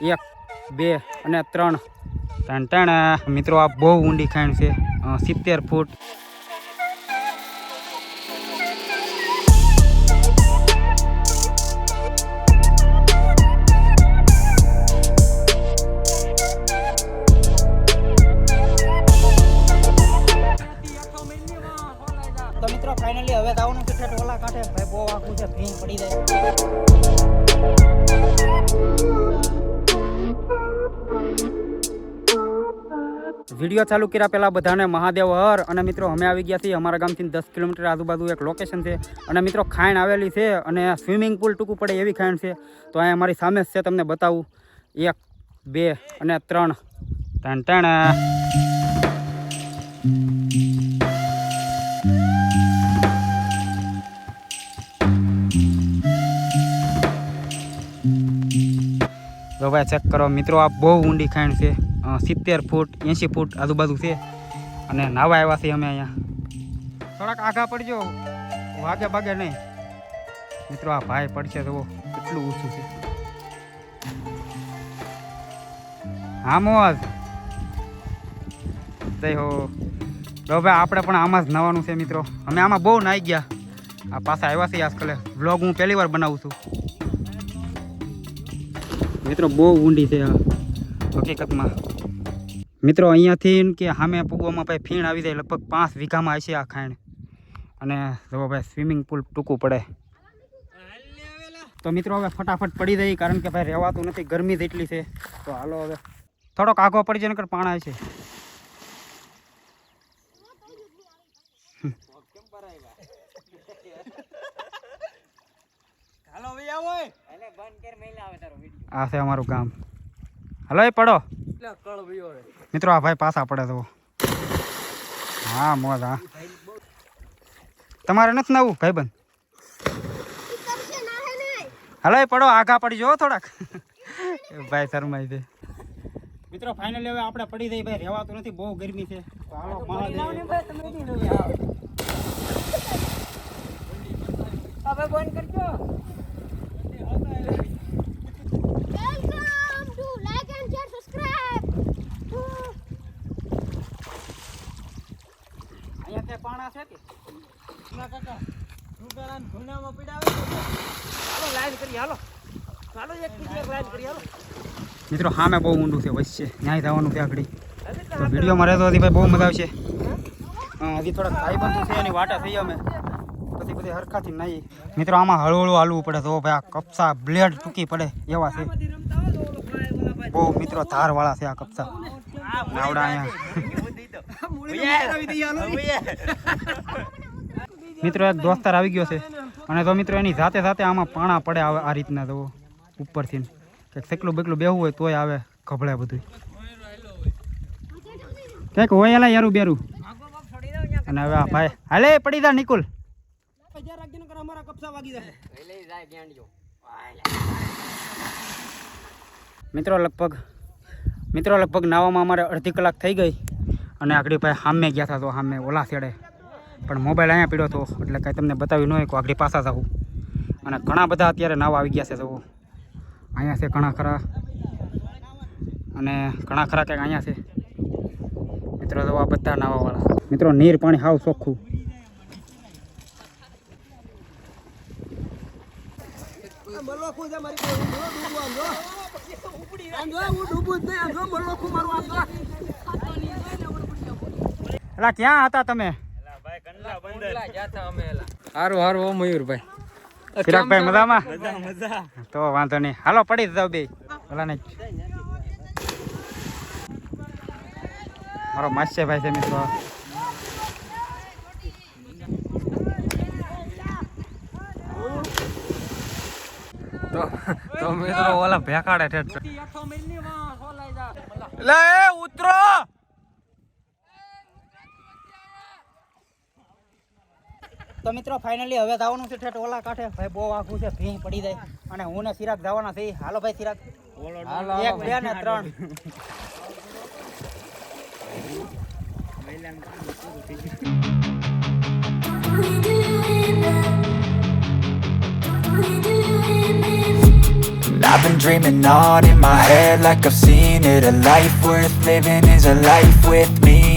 એક, બે અને ત્રણ. ત્રણ મિત્રો, આ બહુ ઊંડી ખાણ છે. સિત્તેર ફૂટ. તો મિત્રો ફાઇનલી હવે આવવાનું છે, ઠેઠ ઓલા કાંઠે. ભાઈ, બહુ આખું છે, ભીંગ પડી જાય. વીડિયો ચાલુ કર્યા પહેલાં બધાને મહાદેવ હર. અને મિત્રો, અમે આવી ગયા છીએ અમારા ગામથી દસ કિલોમીટર આજુબાજુ એક લોકેશન છે. અને મિત્રો, ખાણ આવેલી છે અને સ્વિમિંગ પુલ ટૂંકું પડે એવી ખાણ છે. તો અહીંયા અમારી સામે છે, તમને બતાવું. એક, બે અને ત્રણ. ત્રણ તો ભાઈ ચેક કરો. મિત્રો, આ બહુ ઊંડી ખાણ છે. સિત્તેર ફૂટ, એંશી ફૂટ આજુબાજુ છે. અને નાવા આવ્યા છીએ અમે અહીંયા. થોડાક આઘા પડજો. વાગે ભાગે નહીં. મિત્રો, આ ભાઈ પડશે તો કેટલું ઊંચું છે. હા મોજ જય હો. તો ભાઈ આપણે પણ આમાં જ નવાનું છે, મિત્રો. અમે આમાં બહુ નાઈ ગયા. આ પાછા આવ્યા છીએ આજકાલે. વ્લોગ હું પહેલી વાર બનાવું છું. મિત્રો, બહુ ઊંડી છે આ હકીકતમાં. મિત્રો અહીંયાથી કે સામે પૂગવામાં ભાઈ ફીણ આવી જાય લગભગ પાંચ વીઘામાં હશે આ ખાણ. અને જો ભાઈ સ્વિમિંગ પુલ ટૂંકું પડે. તો મિત્રો હવે ફટાફટ પડી જાય કારણ કે ભાઈ રહેવાતું નથી ગરમી જેટલી છે. તો હાલો હવે. થોડોક આગો પડી જાય નકર પાણા છે આ છે અમારું ગામ. હલો એ પડો. મિત્રો આ ભાઈ પાછા પડે તો. હા મોજ હા. તમારે નથી નવું ભાઈબંધ? હલો એ પડો આઘા પડી જવો થોડાક. ભાઈ શરમાઈ છે. મિત્રો ફાઇનલ હવે આપણે પડી જઈએ ભાઈ રહેવાતું નથી બહુ ગરમી છે. તો હાલો Mahadev. Welcome to like and share, subscribe. અહીંયા તે પાણા છે કે મિત્રો સામે બહુ ઊંડું છે વચ્ચે. ન્યાય થવાનું છે આગળ. તો વિડીયોમાં રહેતો હતી ભાઈ બહુ મજા આવશે. હા, હજી થોડાક ભાઈ બંધુ છે એની વાટા થઈ અમે. પછી બધી હરખાથી નહીં. મિત્રો આમાં હળવળું હાલવું પડે તો ભાઈ આ કપસા બ્લેડ ટૂંકી પડે એવા છે. બહુ મિત્રો ધારવાળા છે આ કપસા. નાવડા અહીંયા. મિત્રો એક દોસ્તાર આવી ગયો છે. અને તો મિત્રો એની જાતે જાતે આમાં પાણા પડે આવે આ રીતના તો ઉપરથી. કંઈક સેકલું બેકલું બેહવું હોય તોય આવે ગભળે બધું કંઈક હોય એલા યારું બેરું. અને હવે ભાઈ હાલે, પડી જા, નિકુલ. મિત્રો લગભગ મિત્રો લગભગ નાવામાં અમારે અડધી કલાક થઈ ગઈ. અને આગળ ભાઈ સામે ગયા હતા તો સામે ઓલા છેડે પણ મોબાઈલ અહીંયા પીડ્યો હતો એટલે કાંઈ તમને બતાવ્યું ન હોય આગળ પાછા જવું અને ઘણા બધા અત્યારે નાવા આવી ગયા છે તો અહીંયા છે ઘણા ખરા. અને ઘણા ખરા કંઈક અહીંયા છે. મિત્રો જવા બધા નાવાવાળા. મિત્રો, નીર પાણી હાવ ચોખ્ખું. ક્યાં હતા તમે? હારું હારું ઓ મયુરભાઈ. ચિરાગભાઈ મજામાં? તો વાંધો નહીં. હાલો પડી જાવ બે. ઓલા ને મારો માસ્ય ભાઈ છે મિત્રો. તો તો મિત્રો ઓલા ભેકાડે ઠેઠ લે એ ઉતરો! તો મિત્રો ફાઇનલી હવે જવાનું છે ઠેઠ ઓલા કાંઠે ભાઈ બહુ આખું છે ભીં પડી જાય અને હું ને ચિરાગ જવાના છે હાલો ભાઈ ચિરાગ એક બે ને ત્રણ What are you doing? What are you doing? And I've been dreaming on in my head like I've seen it A life worth living is a life with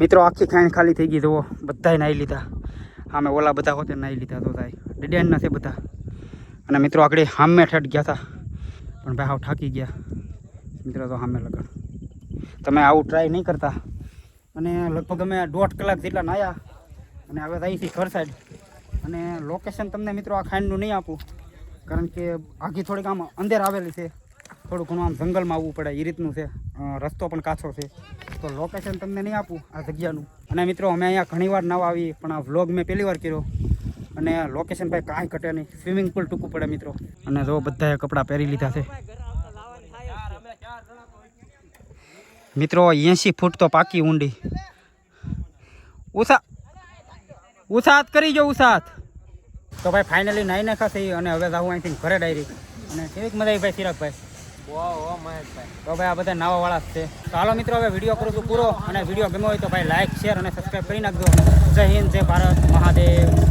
મિત્રો, આખી ખાઈને ખાલી થઈ ગઈ, જુઓ, બધાય નાહી લીધા. આમે ઓલા બધા હોતે નાહી લીધા, તો થાય. ડિડેનના નથી બધા. અને મિત્રો, આગળ હામે ઠેઠ ગયા હતા પણ ભાઈ, હાવ થાકી ગયા. મિત્રો, તો હામે લગન. તમે આવું ટ્રાય નહીં કરતા. અને લગભગ અમે દોઢ કલાક જેટલા નાહ્યા અને હવે અહીંથી ઘર સાઈડ અને લોકેશન તમને મિત્રો આ ખાંડનું નહીં આપું. કારણ કે આખી થોડીક આમ અંદર આવેલી છે. થોડું ઘણું આમ જંગલમાં આવવું પડે એ રીતનું છે. રસ્તો પણ કાચો છે. તો લોકેશન તમને નહીં આપું આ જગ્યાનું. અને મિત્રો, અમે અહીંયા ઘણીવાર નવા આવી, પણ આ વ્લોગ મેં પહેલી વાર કર્યો. અને લોકેશન ભાઈ કાંઈ ઘટે નહીં. સ્વિમિંગ પુલ ટૂંકું પડે મિત્રો. અને જો બધાએ કપડાં પહેરી લીધા છે. મિત્રો, એંશી ફૂટ તો પાકી ઊંડી. ઉષા ઉષાત કરી જો ઉષાત તો ભાઈ ફાઇનલી નાઈ થઈ અને હવે જાઉં અહીંથી ઘરે ડાયરી અને કેવીક મજા આવી ભાઈ, ચિરાગભાઈ? તો ભાઈ આ બધા નવા વાળા છે. તો હાલો મિત્રો, હવે વીડિયો કરું છું પૂરો. અને વીડિયો ગમ્યો હોય તો ભાઈ લાઈક શેર અને સબસ્ક્રાઈબ કરી નાખજો. જય હિન્દ, જય ભારત, મહાદેવ.